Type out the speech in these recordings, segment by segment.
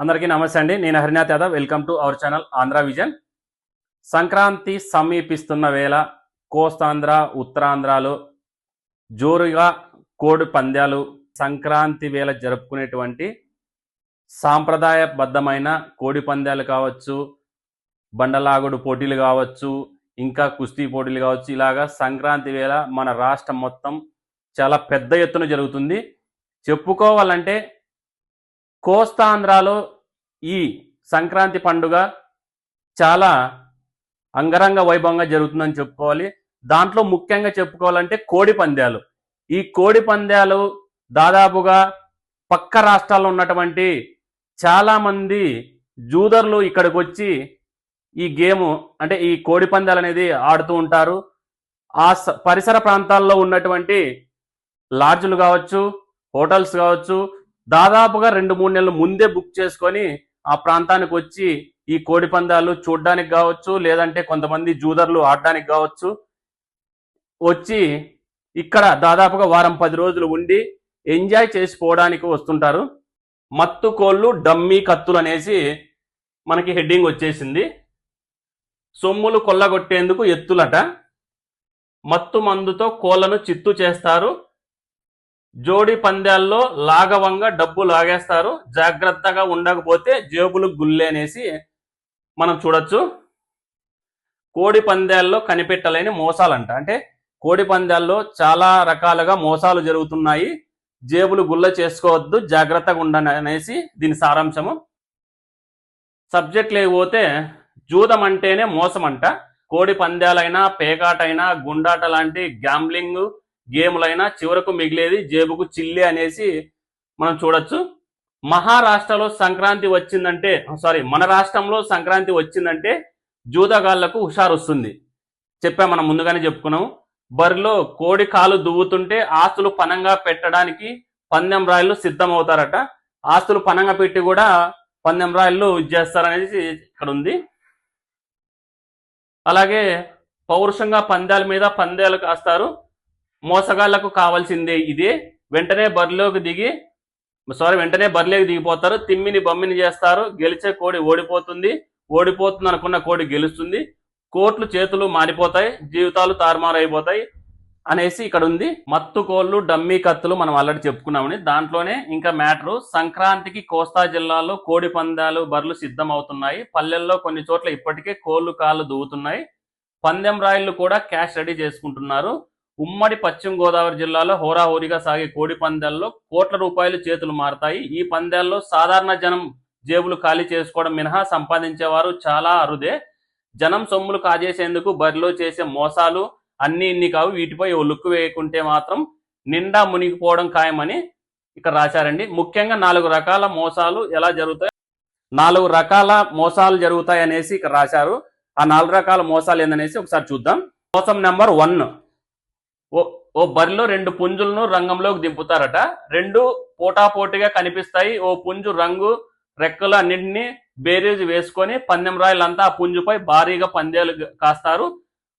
అందరికీ నమస్తే అండి. నేను Harinath Yadav. Welcome to our channel Andhra Vision Sankranti సమీపిస్తున్న వేళ కోస్తాంధ్ర ఉత్తరాంధ్రలో జోరుగా కోడి పందాలు సంక్రాంతి వేళ జరుపుకునేటువంటి సాంప్రదాయబద్ధమైన కోడి పందాలు కావచ్చు బండలాగుడు పోటీలు కావచ్చు ఇంకా కుస్తీ పోటీలు కావచ్చు. ఇలాగా సంక్రాంతి వేళ మన రాష్ట్రం మొత్తం చాలా పెద్ద ఎత్తున జరుగుతుంది. చెప్పుకోవాలంటే కోస్తాంధ్రాలో ఈ సంక్రాంతి పండుగ చాలా అంగరంగ వైభవంగా జరుగుతుందని చెప్పుకోవాలి. దాంట్లో ముఖ్యంగా చెప్పుకోవాలంటే కోడి పందాలు. ఈ కోడి పందాలు దాదాపుగా పక్క రాష్ట్రాల్లో ఉన్నటువంటి చాలామంది జూదర్లు ఇక్కడికి వచ్చి ఈ గేమ్ అంటే ఈ కోడి పందాలు అనేది ఆడుతూ ఉంటారు. ఆ స- పరిసర ప్రాంతాల్లో ఉన్నటువంటి లాడ్జ్లు కావచ్చు హోటల్స్ కావచ్చు దాదాపుగా రెండు మూడు నెలలు ముందే బుక్ చేసుకొని ఆ ప్రాంతానికి వచ్చి ఈ కోడి పందాలు చూడడానికి కావచ్చు లేదంటే కొంతమంది జూదర్లు ఆడడానికి కావచ్చు వచ్చి ఇక్కడ దాదాపుగా వారం పది రోజులు ఉండి ఎంజాయ్ చేసిపోవడానికి వస్తుంటారు. మత్తు కోళ్ళు డమ్మీ కత్తులు అనేసి మనకి హెడ్డింగ్ వచ్చేసింది. సొమ్ములు కొల్లగొట్టేందుకు ఎత్తులట. మత్తు మందుతో కోళ్ళను చిత్తు చేస్తారు. జోడి పందాల్లో లాఘవంగా డబ్బు లాగేస్తారు. జాగ్రత్తగా ఉండకపోతే జేబులు గుల్లేనేసి మనం చూడొచ్చు. కోడి పందాల్లో కనిపెట్టలేని మోసాలంట. అంటే కోడి పందాల్లో చాలా రకాలుగా మోసాలు జరుగుతున్నాయి. జేబులు గుల్ల చేసుకోవద్దు జాగ్రత్తగా ఉండండి అనేసి దీని సారాంశము. సబ్జెక్ట్ లేకపోతే జూదం అంటేనే మోసం అంట కోడి పందాలైనా పేకాటైనా గుండాట లాంటి గ్యాంబ్లింగ్ గేములైనా చివరకు మిగిలేది జేబుకు చిల్లి అనేసి మనం చూడొచ్చు. మహారాష్ట్రలో సంక్రాంతి వచ్చిందంటే సారీ మన రాష్ట్రంలో సంక్రాంతి వచ్చిందంటే జూదగాళ్ళకు హుషారు వస్తుంది చెప్పా మనం ముందుగానే చెప్పుకున్నాం బరిలో కోడి కాలు దువ్వుతుంటే ఆస్తులు పనంగా పెట్టడానికి పందెం రాయలు సిద్ధమవుతారట. ఆస్తులు పనంగా పెట్టి కూడా పందెం రాయలు చేస్తారనేసి ఇక్కడ ఉంది అలాగే పౌరుషంగా పందాల మీద పందాలు కాస్తారు. మోసగాళ్ళకు కావాల్సిందే ఇదే. వెంటనే బరిలోకి దిగి సారీ వెంటనే బరిలోకి దిగిపోతారు. తిమ్మిని బమ్మిని చేస్తారు. గెలిచే కోడి ఓడిపోతుంది. ఓడిపోతుంది అనుకున్న కోడి గెలుస్తుంది. కోట్లు చేతులు మారిపోతాయి. జీవితాలు తారుమారు అయిపోతాయి అనేసి ఇక్కడ ఉంది మత్తు కోళ్ళు డమ్మీ కత్తులు మనం ఆల్రెడీ చెప్పుకున్నామని. దాంట్లోనే ఇంకా మ్యాటరు సంక్రాంతికి కోస్తా జిల్లాలో కోడి పందాలు బర్లు సిద్ధం అవుతున్నాయి పల్లెల్లో కొన్ని చోట్ల ఇప్పటికే కోళ్ళు కాళ్ళు దూవుతున్నాయి. పందెం రాయిళ్ళు కూడా క్యాష్ రెడీ చేసుకుంటున్నారు. ఉమ్మడి పశ్చిమ గోదావరి జిల్లాలో హోరాహోరీగా సాగే కోడి పందాల్లో కోట్ల రూపాయలు చేతులు మారతాయి. ఈ పందాల్లో సాధారణ జనం జేబులు ఖాళీ చేసుకోవడం మినహా సంపాదించేవారు చాలా అరుదే. జనం సొమ్ములు కాజేసేందుకు బరిలో చేసే మోసాలు అన్ని ఇన్ని కావు. వీటిపై ఓ వేయకుంటే మాత్రం నిండా మునిగిపోవడం ఖాయమని ఇక్కడ రాశారండి. ముఖ్యంగా నాలుగు రకాల మోసాలు ఎలా జరుగుతాయి? నాలుగు రకాల మోసాలు జరుగుతాయి అనేసి ఇక్కడ రాశారు. ఆ నాలుగు రకాల మోసాలు ఏందనేసి ఒకసారి చూద్దాం. మోసం నెంబర్ వన్. ఓ ఓ బరిలో రెండు పుంజులను రంగంలోకి దింపుతారట. రెండు పోటాపోటీగా కనిపిస్తాయి. ఓ పుంజు రంగు రెక్కలు అన్నింటినీ బేరీజ్ వేసుకొని పందెం రాయలంతా ఆ పుంజుపై భారీగా పందేలు కాస్తారు.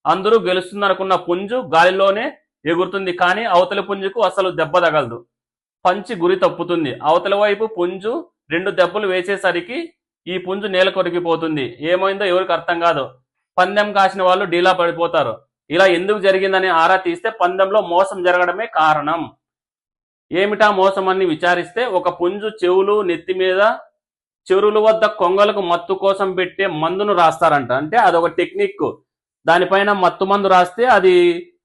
అందరూ గెలుస్తుందనుకున్న పుంజు గాలిలోనే ఎగురుతుంది కానీ అవతలి పుంజుకు అసలు దెబ్బ తగలదు. పంచి గురి తప్పుతుంది. అవతల వైపు పుంజు రెండు దెబ్బలు వేసేసరికి ఈ పుంజు నేల కొరికిపోతుంది. ఏమైందో ఎవరికి అర్థం కాదు. పందెం కాసిన వాళ్ళు డీలా పడిపోతారు. ఇలా ఎందుకు జరిగిందని ఆరా తీస్తే పందెంలో మోసం జరగడమే కారణం. ఏమిటా మోసం అని విచారిస్తే ఒక పుంజు చెవులు నెత్తి మీద చెరువుల వద్ద కొంగలకు మత్తు కోసం పెట్టే మందును రాస్తారంట. అంటే అదొక టెక్నిక్. దానిపైన మత్తు మందు రాస్తే అది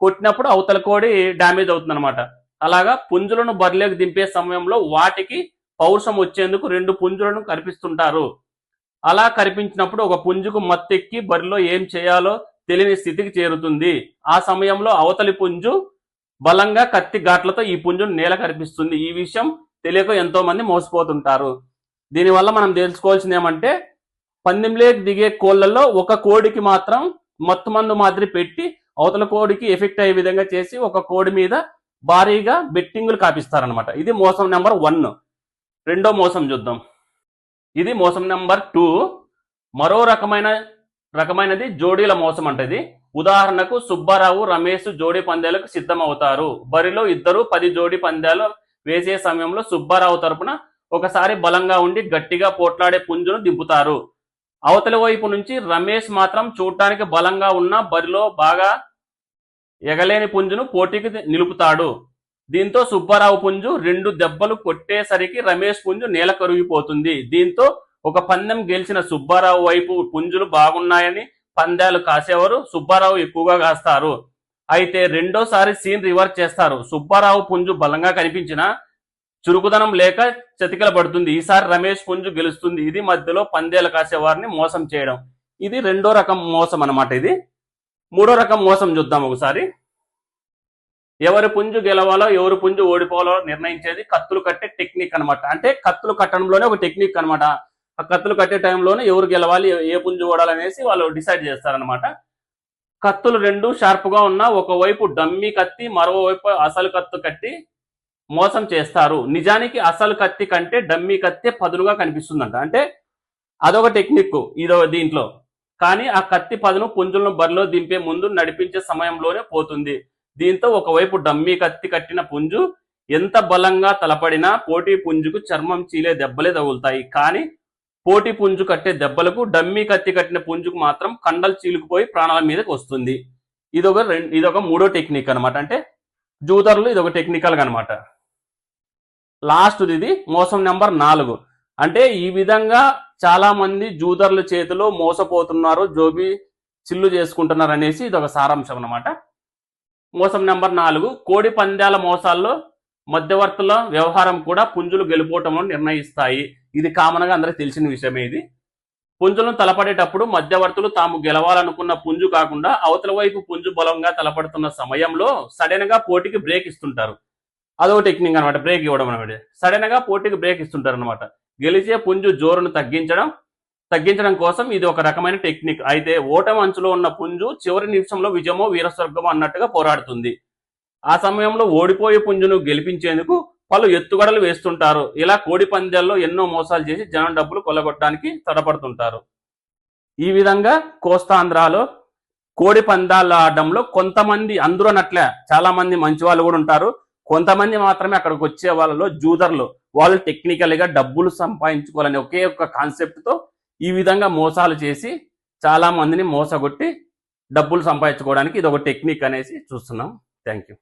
కొట్టినప్పుడు అవతల కోడి డ్యామేజ్ అవుతుందన్నమాట. అలాగా పుంజులను బరిలోకి దింపే సమయంలో వాటికి పౌరుషం వచ్చేందుకు రెండు పుంజులను కనిపిస్తుంటారు అలా కనిపించినప్పుడు ఒక పుంజుకు మత్తెక్కి బరిలో ఏం చేయాలో తెలియని స్థితికి చేరుతుంది. ఆ సమయంలో అవతలి పుంజు బలంగా కత్తి ఘాట్లతో ఈ పుంజును నేల కనిపిస్తుంది ఈ విషయం తెలియక ఎంతో మంది మోసపోతుంటారు. దీనివల్ల మనం తెలుసుకోవాల్సింది ఏమంటే పందెంలోకి దిగే కోళ్ళలో ఒక కోడికి మాత్రం మత్తు మందు మాదిరి పెట్టి అవతల కోడికి ఎఫెక్ట్ అయ్యే విధంగా చేసి ఒక కోడి మీద భారీగా బెట్టింగులు కాపిస్తారనమాట ఇది మోసం నెంబర్ వన్. రెండో మోసం చూద్దాం. ఇది మోసం నెంబర్ టూ. మరో రకమైన రకమైనది జోడీల మోసం అంటది ఉదాహరణకు సుబ్బారావు రమేష్ జోడీ పందాలకు సిద్ధమవుతారు. బరిలో ఇద్దరు పది జోడీ పందాలు వేసే సమయంలో సుబ్బారావు తరపున ఒకసారి బలంగా ఉండి గట్టిగా పోట్లాడే పుంజును దింపుతారు. అవతలి వైపు నుంచి రమేష్ మాత్రం చూడటానికి బలంగా ఉన్న బరిలో బాగా ఎగలేని పుంజును పోటీకి నిలుపుతాడు. దీంతో సుబ్బారావు పుంజు రెండు దెబ్బలు కొట్టేసరికి రమేష్ పుంజు నేల కరిగిపోతుంది. దీంతో ఒక పందెం గెలిచిన సుబ్బారావు వైపు పుంజులు బాగున్నాయని పందాలు కాసేవారు సుబ్బారావు ఎక్కువగా కాస్తారు. అయితే రెండోసారి సీన్ రివర్స్ చేస్తారు. సుబ్బారావు పుంజు బలంగా కనిపించిన చురుకుదనం లేక చతికిల పడుతుంది ఈసారి రమేష్ పుంజు గెలుస్తుంది. ఇది మధ్యలో పందేలు కాసేవారిని మోసం చేయడం. ఇది రెండో రకం మోసం అనమాట ఇది. మూడో రకం మోసం చూద్దాం ఒకసారి. ఎవరి పుంజు గెలవాలో ఎవరి పుంజు ఓడిపోవాలో నిర్ణయించేది కత్తులు కట్టే టెక్నిక్ అనమాట అంటే కత్తులు కట్టడంలోనే ఒక టెక్నిక్ అనమాట ఆ కత్తులు కట్టే టైంలోనే ఎవరు గెలవాలి ఏ పుంజు ఓడాలనేసి వాళ్ళు డిసైడ్ చేస్తారనమాట కత్తులు రెండు షార్ప్గా ఉన్న ఒకవైపు డమ్మీ కత్తి మరోవైపు అసలు కత్తు కట్టి మోసం చేస్తారు. నిజానికి అసలు కత్తి కంటే డమ్మీ కత్తి పదునుగా కనిపిస్తుందంట. అంటే అదొక టెక్నిక్ ఇదో దీంట్లో. కానీ ఆ కత్తి పదును పుంజులను బరిలో దింపే ముందు నడిపించే సమయంలోనే పోతుంది. దీంతో ఒకవైపు డమ్మీ కత్తి కట్టిన పుంజు ఎంత బలంగా తలపడినా పోటీ పుంజుకు చర్మం చీలే దెబ్బలే తగులుతాయి. కానీ పోటీ పుంజు కట్టే దెబ్బలకు డమ్మీ కత్తి కట్టిన పుంజుకు మాత్రం కండలు చీలుకుపోయి ప్రాణాల మీదకి వస్తుంది. ఇదొక రెండు ఇదొక మూడో టెక్నిక్ అనమాట అంటే జూదర్లు ఇదొక టెక్నికల్ అనమాట లాస్ట్ ఇది మోసం నెంబర్ నాలుగు. అంటే ఈ విధంగా చాలా మంది జూదర్ల చేతిలో మోసపోతున్నారు జోబి చిల్లు చేసుకుంటున్నారు అనేసి ఇది ఒక సారాంశం అనమాట మోసం నెంబర్ నాలుగు కోడి పందాల మోసాల్లో మధ్యవర్తుల వ్యవహారం కూడా పుంజులు గెలుపోవటంలో నిర్ణయిస్తాయి. ఇది కామన్గా అందరికి తెలిసిన విషయమే ఇది. పుంజులను తలపడేటప్పుడు మధ్యవర్తులు తాము గెలవాలనుకున్న పుంజు కాకుండా అవతల వైపు పుంజు బలంగా తలపడుతున్న సమయంలో సడన్గా పోటీకి బ్రేక్ ఇస్తుంటారు. అదో టెక్నిక్ అనమాట బ్రేక్ ఇవ్వడం అనమాట సడన్గా పోటీకి బ్రేక్ ఇస్తుంటారు అనమాట గెలిచే పుంజు జోరును తగ్గించడం తగ్గించడం కోసం ఇది ఒక రకమైన టెక్నిక్. అయితే ఓటమి అంచులో ఉన్న పుంజు చివరి నిమిషంలో విజయమో వీరస్వర్గమో అన్నట్టుగా పోరాడుతుంది. ఆ సమయంలో ఓడిపోయే పుంజును గెలిపించేందుకు పలు ఎత్తుగడలు వేస్తుంటారు. ఇలా కోడి పందాల్లో ఎన్నో మోసాలు చేసి జనం డబ్బులు కొల్లగొట్టడానికి తడపడుతుంటారు. ఈ విధంగా కోస్తాంధ్రాలో కోడి పందాలు ఆడడంలో కొంతమంది అందరూ అన్నట్లే చాలా మంది మంచి వాళ్ళు కూడా ఉంటారు. కొంతమంది మాత్రమే అక్కడికి వచ్చే వాళ్ళలో జూదర్లు. వాళ్ళు టెక్నికల్గా డబ్బులు సంపాదించుకోవాలని ఒకే ఒక కాన్సెప్ట్తో ఈ విధంగా మోసాలు చేసి చాలా మందిని మోసగొట్టి డబ్బులు సంపాదించుకోవడానికి ఇది ఒక టెక్నిక్ అనేసి చూస్తున్నాం. Thank you